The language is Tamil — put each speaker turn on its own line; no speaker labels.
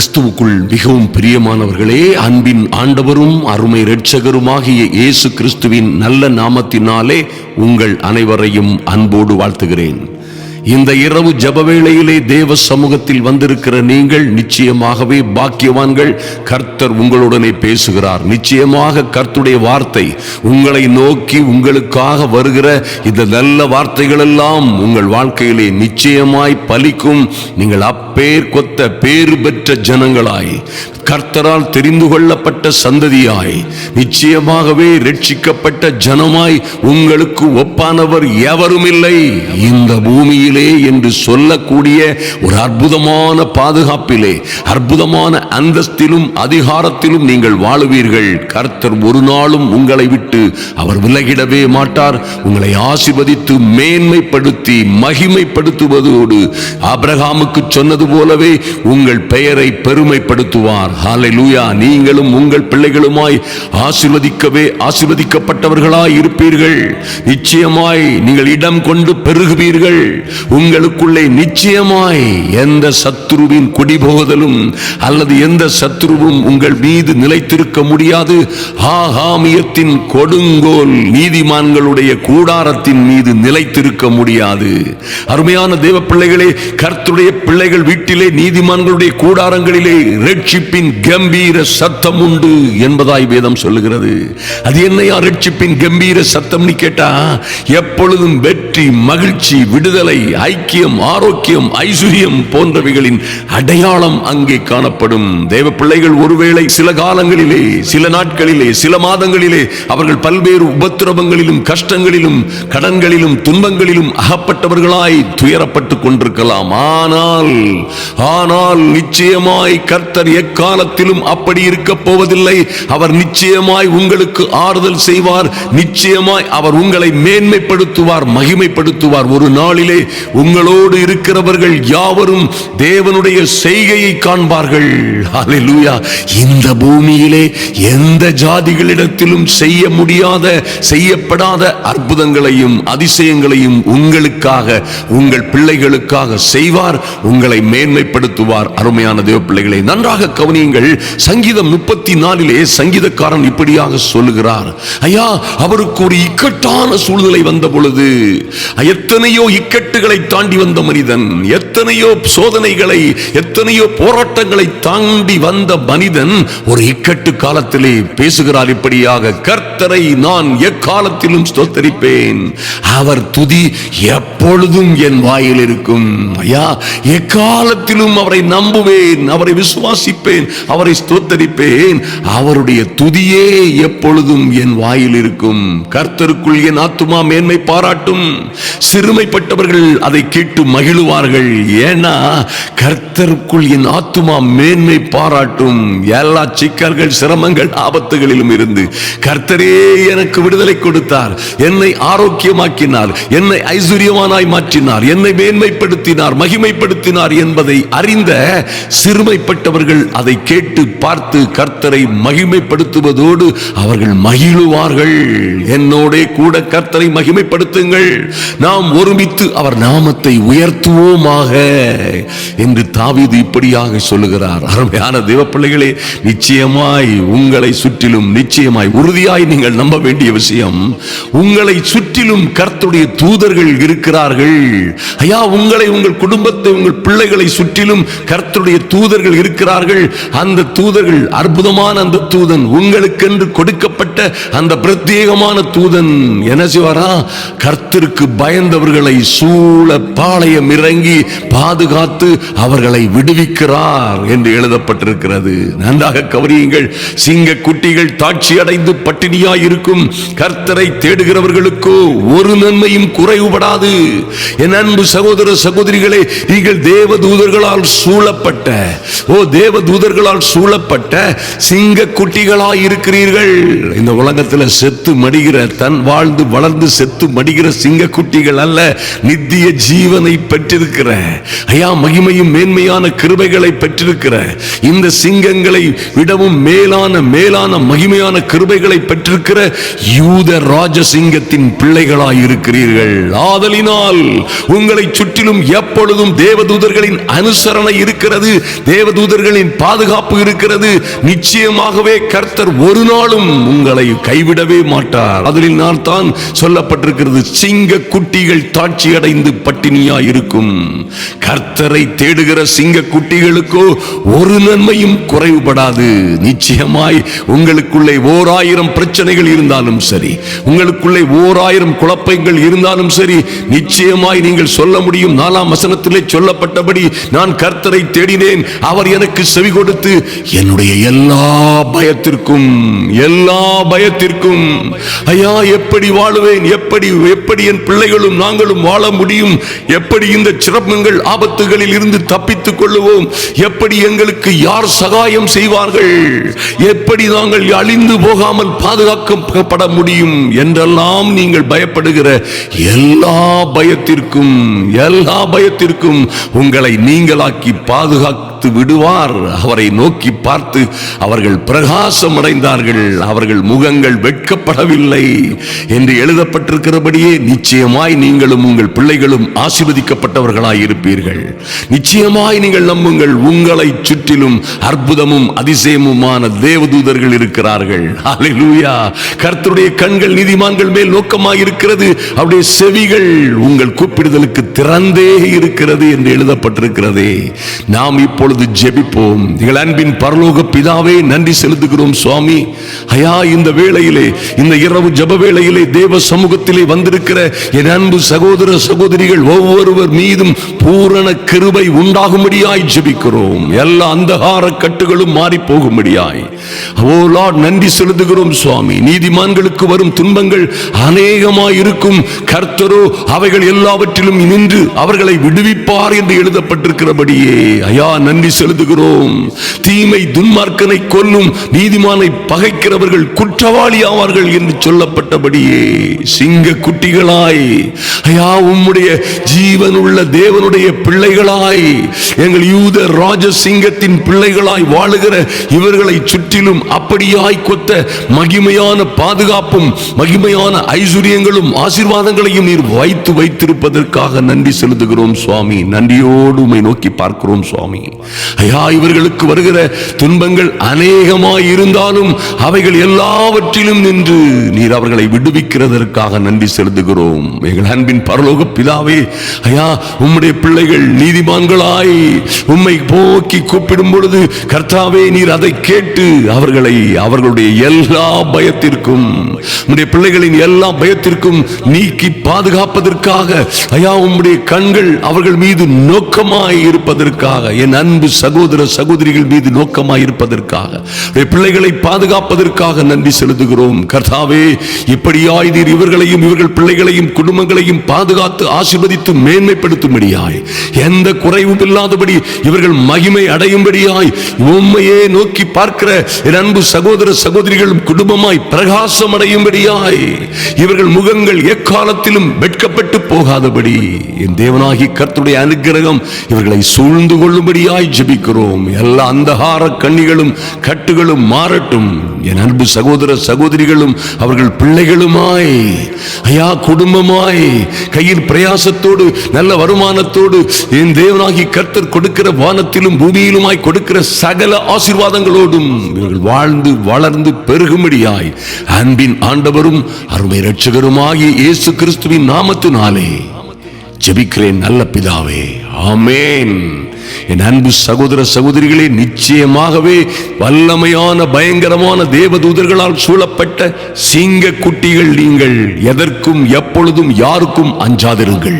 கிறிஸ்துவுக்குள் மிகவும் பிரியமானவர்களே அன்பின் ஆண்டவரும் அருமை இரட்சகருமாகிய இயேசு கிறிஸ்துவின் நல்ல நாமத்தினாலே உங்கள் அனைவரையும் அன்போடு வாழ்த்துகிறேன். இந்த இரவு ஜபவேளையிலே தேவ சமூகத்தில் வந்திருக்கிற நீங்கள் நிச்சயமாகவே பாக்கியவான்கள். கர்த்தர் உங்களுடனே பேசுகிறார். நிச்சயமாக கர்த்துடைய வார்த்தை உங்களை நோக்கி உங்களுக்காக வருகிற இந்த நல்ல வார்த்தைகள் எல்லாம் உங்கள் வாழ்க்கையிலே நிச்சயமாய் பலிக்கும். நீங்கள் அப்பேர் கொத்த பேறு பெற்ற ஜனங்களாய் கர்த்தரால் தெரிந்து கொள்ளப்பட்ட சந்ததியாய் நிச்சயமாகவே ரட்சிக்கப்பட்ட ஜனமாய் உங்களுக்கு ஒப்பானவர் எவரும் இல்லை இந்த பூமியிலே என்று சொல்லக்கூடிய ஒரு அற்புதமான பாதுகாப்பிலே அற்புதமான அந்தஸ்திலும் அதிகாரத்திலும் நீங்கள் வாழுவீர்கள். கர்த்தர் ஒரு நாளும் உங்களை விட்டு அவர் விலகிடவே மாட்டார். உங்களை ஆசிர்வதித்து மேன்மைப்படுத்தி மகிமைப்படுத்துவதோடு அப்ரஹாமுக்கு சொன்னது போலவே உங்கள் பெயரை பெருமைப்படுத்துவார். ஹalleluya நீங்களும் உங்கள் பிள்ளைகளுமாய் ஆசிர்வதிக்கவே ஆசிர்வதிக்கப்பட்டவர்களாய் இருப்பீர்கள். நிச்சயமாய் நீங்கள் இடம் கொண்டு பெருகுவீர்கள். உங்களுக்குள்ளே நிச்சயமாய் எந்த சத்ருவின் குடிபோதலும் அல்லது எந்த சத்ருவும் உங்கள் மீது நிலைத்திருக்க முடியாது. ஆகாமியத்தின் கொடுங்கோல் நீதிமான்களுடைய கூடாரத்தின் மீது நிலைத்திருக்க முடியாது. அருமையான தேவ பிள்ளைகளே கர்த்துடைய பிள்ளைகள் வீட்டிலே நீதிமான்களுடைய கூடாரங்களிலே ரட்சிப்பின் கம்பீர சத்தம் உண்டு என்பதாய் வேதம் சொல்லுகிறது. அது என்னையா ரட்சிப்பின் கம்பீர சத்தம்னு கேட்டா எப்பொழுதும் வெற்றி மகிழ்ச்சி விடுதலை ஐக்கியம் ஆரோக்கியம் ஐஸ்வர்யம் போன்றவைகளின் அடையாளம் அங்கே காணப்படும். தேவ பிள்ளைகள் ஒருவேளை சில காலங்களிலே சில நாட்களிலே சில மாதங்களிலே அவர்கள் பல்வேறு உபத்திரவங்களிலும் கஷ்டங்களிலும் கடன்களிலும் துன்பங்களிலும் அகப்பட்டவர்களாய் துயரப்பட்டு கொண்டிருக்கலாம். ஆனால் ஆனால் நிச்சயமாய் கர்த்தர் எக்காலத்திலும் அப்படி இருக்க போவதில்லை. அவர் நிச்சயமாய் உங்களுக்கு ஆறுதல் செய்வார். நிச்சயமாய் அவர் உங்களை மேன்மைப்படுத்துவார் மகிமை மகிமைப்படுத்துவார் ஒரு நாளிலே உங்களோடு இருக்கிறவர்கள் யாவரும் தேவனுடைய செய்கையை காண்பார்கள். ஹalleluya இந்த பூமியிலே எந்த ஜாதிகளிடத்திலும் செய்ய முடியாத செய்யப்படாத அற்புதங்களையும் அதிசயங்களையும் உங்களுக்காக உங்கள் பிள்ளைகளுக்காக செய்வார். உங்களை மேன்மைப்படுத்துவார். அருமையான தேவ பிள்ளைகளை நன்றாக கவனியுங்கள். சங்கீதம் முப்பத்தி நாலிலே சங்கீதக்காரன் இப்படியாக சொல்லுகிறார். ஐயா அவருக்கு ஒரு இக்கட்டான சூழ்நிலை வந்த பொழுது எத்தனையோ இக்கட்டுகளை தாண்டி வந்த மனிதன் எத்தனையோ சோதனைகளை எத்தனையோ போராட்டங்களை தாண்டி வந்த மனிதன் ஒரு இக்கட்டு காலத்திலே பேசுகிறார் இப்படியாக கர்த்தரை நான் எக்காலத்திலும் ஸ்தோத்தரிப்பேன். அவர் துதி எப்பொழுதும் என் வாயில் இருக்கும். ஐயா எக்காலத்திலும் அவரை நம்புவேன் அவரை விசுவாசிப்பேன் அவரை ஸ்தோத்தரிப்பேன். அவருடைய துதியே எப்பொழுதும் என் வாயில் இருக்கும். கர்த்தருக்குள் என் ஆத்துமா மேன்மை பாராட்டும். சிறுமைப்பட்டவர்கள் அதை கேட்டு மகிழுவார்கள். ஏன்னா கர்த்தருக்குள் என் ஆத்துமா மேன்மை பாராட்டும். எல்லா சிக்கல்கள் சிரமங்கள் ஆபத்துகளிலும் இருந்து. கர்த்தரே எனக்கு விடுதலை கொடுத்தார். என்னை ஆரோக்கியமாக்கினார். என்னை ஐஸ்வர்யமானாய் மாற்றினார். என்னை மேன்மைப்படுத்தினார் மகிமைப்படுத்தினார் என்பதை அறிந்த சிறுமைப்பட்டவர்கள் அதை கேட்டு பார்த்து கர்த்தரை மகிமைப்படுத்துவதோடு அவர் அவர்கள் மகிழுவார்கள். என்னோட கூட கர்த்தரை மகிமைப்படுத்துங்கள். நாம் ஒருமித்து அவர் நாமத்தை உயர்த்துவோமாக என்று தாவீது இப்படியாக சொல்லுகிறார். அருமையான தேவ பிள்ளைகளே நிச்சயமாய் உங்களை சுற்றிலும் நிச்சயமாய் உறுதியாய் நீங்கள் நம்ப வேண்டிய விஷயம் உங்களை சுற்றிலும் கர்த்தருடைய தூதர்கள் இருக்கிறார்கள். ஐயா உங்களை உங்கள் குடும்பத்தை உங்கள் பிள்ளைகளை சுற்றிலும் கர்த்தருடைய தூதர்கள் இருக்கிறார்கள். அந்த தூதர்கள் அற்புதமான அந்த தூதன் உங்களுக்கென்று கொடுக்க உங்க அனுப்பப்பட்ட அந்த பிரத்யேகமான தூதன் என்ன செய்வாரா? கர்த்தருக்கு பயந்தவர்களை சூழ பாளையம் இறங்கி பாதுகாத்து அவர்களை விடுவிக்கிறார் என்று எழுதப்பட்டிருக்கிறது. நன்றாக கவரியுங்கள் சிங்க குட்டிகள் தாட்சி அடைந்து பட்டினியாய் இருக்கும். கர்த்தரை தேடுகிறவர்களுக்கோ ஒரு நன்மையும் குறைவுபடாது. என் அன்பு சகோதர சகோதரிகளே நீங்கள் தேவ தூதர்களால் சூழப்பட்ட ஓ தேவ தூதர்களால் சூழப்பட்ட சிங்க குட்டிகளாய் இருக்கிறீர்கள். இந்த உலகத்துல செத்து மடிகிற தன் வாழ்ந்து வளர்ந்து செத்து மடிகிற சிங்கக்குட்டிகள் அல்ல நித்திய ஜீவனை பெற்றிருக்கிற ஐயா மகிமையும் மேன்மையான கிருபைகளை பெற்றிருக்கிற இந்த சிங்கங்களை விடவும் மேலான மேலான மகிமையான கிருபைகளை பெற்றிருக்கிற யூத ராஜசிங்கத்தின் பிள்ளைகளாய் இருக்கிறீர்கள் ஆதலினால் உங்களை சுற்றிலும் எப்பொழுதும் தேவதூதர்களின் அனுசரணை இருக்கிறது தேவதூதர்களின் பாதுகாப்பு இருக்கிறது. நிச்சயமாகவே கர்த்தர் ஒரு நாளும் உங்களை கைவிடவே மாட்டார். அதில் நான் தான் சொல்லப்பட்டிருக்கிறது சிங்க குட்டிகள் தாட்சி அடைந்து பட்டினியா இருக்கும் கர்த்தரை தேடுகிற சிங்க குட்டிகளுக்கோ ஒரு நன்மையும் குறைவுபடாது. நிச்சயமாய் உங்களுக்குள்ளே ஓர் ஆயிரம் பிரச்சனைகள் இருந்தாலும் சரி உங்களுக்குள்ளே ஓர் ஆயிரம் குழப்பங்கள் இருந்தாலும் சரி நிச்சயமாய் நீங்கள் சொல்ல முடியும். நாலாம் வசனத்திலே சொல்லப்பட்டபடி நான் கர்த்தரை தேடினேன். அவர் எனக்கு செவி கொடுத்து என்னுடைய எல்லா பயத்திற்கும் எல்லா பயத்திற்கும். ஐயா எப்படி வாழுவேன்? எப்படி எப்படி என் பிள்ளைகளும் நாங்களும் வாழ முடியும்? எப்படி இந்த சிரமங்கள் ஆபத்துகளில் இருந்து தப்பித்துக் கொள்ளுவோம்? எப்படி எங்களுக்கு யார் சகாயம் செய்வார்கள்? எப்படி நாங்கள் அழிந்து போகாமல் பாதுகாக்கப்பட முடியும்? என்றெல்லாம் நீங்கள் பயப்படுகிற எல்லா பயத்திற்கும் எல்லா பயத்திற்கும் உங்களை நீங்களாக்கி பாதுகாத்து விடுவார். அவரை நோக்கி பார்த்து அவர்கள் பிரகாசம் அடைந்தார்கள் அவர்கள் முகங்கள் வெட்கப்படவில்லை. என்று எழுதப்பட்டிருக்கிறபடியே நிச்சயமாய் நீங்களும் உங்கள் பிள்ளைகளும் ஆசீர்வதிக்கப்பட்டவர்களாய் இருப்பீர்கள் நிச்சயமாய் நீங்கள் நம்புங்கள் உங்கள் சுற்றிலும் அற்புதமும் அதிசயமுமான தேவதூதர்கள் இருக்கிறார்கள். ஹalleluya கர்த்தருடைய கண்கள் நீதிமான்கள் மேல் நோக்கமாக இருக்கிறது அவருடைய செவிகள் உங்கள் கூப்பிடுதலுக்கு திறந்தே இருக்கிறது என்று எழுதப்பட்டிருக்கிறதே. நாம் இப்பொழுது ஜெபிப்போம். எங்கள் அன்பின் பரலோக பிதாவே நன்றி செலுத்துகிறோம் சுவாமி. ஐயா இந்த வேளையிலே இந்த இரவு ஜப வேளையிலே தேவ சமூகத்திலே வந்திருக்கிற என் அன்பு சகோதர சகோதரிகள் ஒவ்வொருவர் மீதும் பூரண கிருபை உண்டாகும்படியாய் ஜெபிக்கிறோம். எல்லா அந்தகார கட்டுகளும் மாறி போகும்படியாய் ஓ லார்ட் நன்றி செலுத்துகிறோம் சுவாமி. நீதிமான்களுக்கு வரும் துன்பங்கள் அநேகமாய் இருக்கும். கர்த்தரோ அவைகள் எல்லாவற்றிலும் நின்று அவர்களை விடுவிப்பார் என்று எழுதப்பட்டிருக்கிறபடியே. ஐயா நன்றி செலுத்துகிறோம். தீமை துன்மார்க்கனை கொல்லும் நீதிமானை பகைக்கிறவர்கள் குற்றவாளி ஆவார்கள் என்று சொல்லப்பட்டபடியே. சிங்க குட்டிகளாய். ஐயா உம்முடைய ஜீவனுள்ள தேவனுடைய பிள்ளைகளாய். எங்கள் யூத ராஜ சிங்கத்தின் பிள்ளைகளாய் வாழுகிற இவர்களை சுற்றிலும் அப்படியாய் கொத்த மகிமையான பாதுகாப்பும் மகிமையான ஐஸ்வர்யங்களும் ஆசீர்வாதங்களையும் நீர் வைத்து வைத்திருப்பதற்காக நன்றி செலுத்துகிறோம் சுவாமி. நன்றியோடு உம்மை நோக்கி பார்க்கிறோம் சுவாமி. ஐயா இவர்களுக்கு வருகிற துன்பங்கள் அநேகமாய் இருந்தாலும் அவைகள் எல்லாவற்றிலும் நின்று நீர் அவர்களை விடுவிக்கிறதற்காக நன்றி செலுத்துகிறோம். எங்கள் அன்பின் பரலோக பிதாவே ஐயா உம்முடைய பிள்ளைகள் நீதிமான்களாய் உம்மை நோக்கி கூப்பிடும் பொழுது கர்த்தாவே நீர் அதை கேட்டு அவர்களை அவர்களுடைய எல்லா பயத்திற்கும் உடைய பிள்ளைகளின் எல்லா பயத்திற்கும் நீக்கி பாதுகாப்பதற்காக ஐயா உம்முடைய கண்கள் அவர்கள் மீது நோக்கமாய் இருப்பதற்காக என் அன்பு சகோதர சகோதரிகள் மீது நோக்கமாய் இருப்பதற்காக பிள்ளைகளை பாதுகாப்பதற்காக நன்றி செலுத்துகிறோம். கர்த்தாவே இப்படியாய் நீர் இவர்களையும் இவர்கள் பிள்ளைகளையும் குடும்பங்களையும் பாதுகாத்து ஆசிர்வதித்து மேன்மைப்படுத்தும்படியாய் எந்த குறைவும் இல்லாதபடி இவர்கள் மகிமை அடையும்படியாய் உண்மையே நோக்கி பார்க்கிற என் அன்பு சகோதர சகோதரிகளும் குடும்பமாய் பிரகாசம் அடையும்படியாய். இவர்கள் முகங்கள் எக்காலத்திலும் வெட்கப்பட்டு போகாதபடி. என் தேவனாகி கர்த்துடைய அனுகிரகம் இவர்களை சூழ்ந்து கொள்ளும்படியாய் ஜபிக்கிறோம். எல்லா அந்தகார கண்ணிகளும் கட்டுகளும் மாறட்டும். என் அன்பு சகோதர சகோதரிகளும் அவர்கள் பிள்ளைகளுமாய் ஐயா குடும்பமாய் கையில் பிரயாசத்தோடு நல்ல வருமானத்தோடு என் தேவனாகி கர்த்தர் கொடுக்கிற வானத்திலும் பூமியிலுமாய் கொடுக்கிற சகல ஆசீர்வாதங்களோடும் இவர்கள் வாழ்ந்து வளர்ந்து பெருகும்படியாய் அன்பின் ஆண்டவரும் அருமை ரட்சகருமாகிய இயேசு கிறிஸ்துவின் நாமத்தினாலே ஜெபிக்கிறேன் நல்ல பிதாவே. ஆமேன். என் அன்பு சகோதர சகோதரிகளே நிச்சயமாகவே வல்லமையான பயங்கரமான தேவதூதர்களால் சூழப்பட்ட சிங்க குட்டிகள் நீங்கள் எதற்கும் எப்பொழுதும் யாருக்கும் அஞ்சாதிருங்கள்.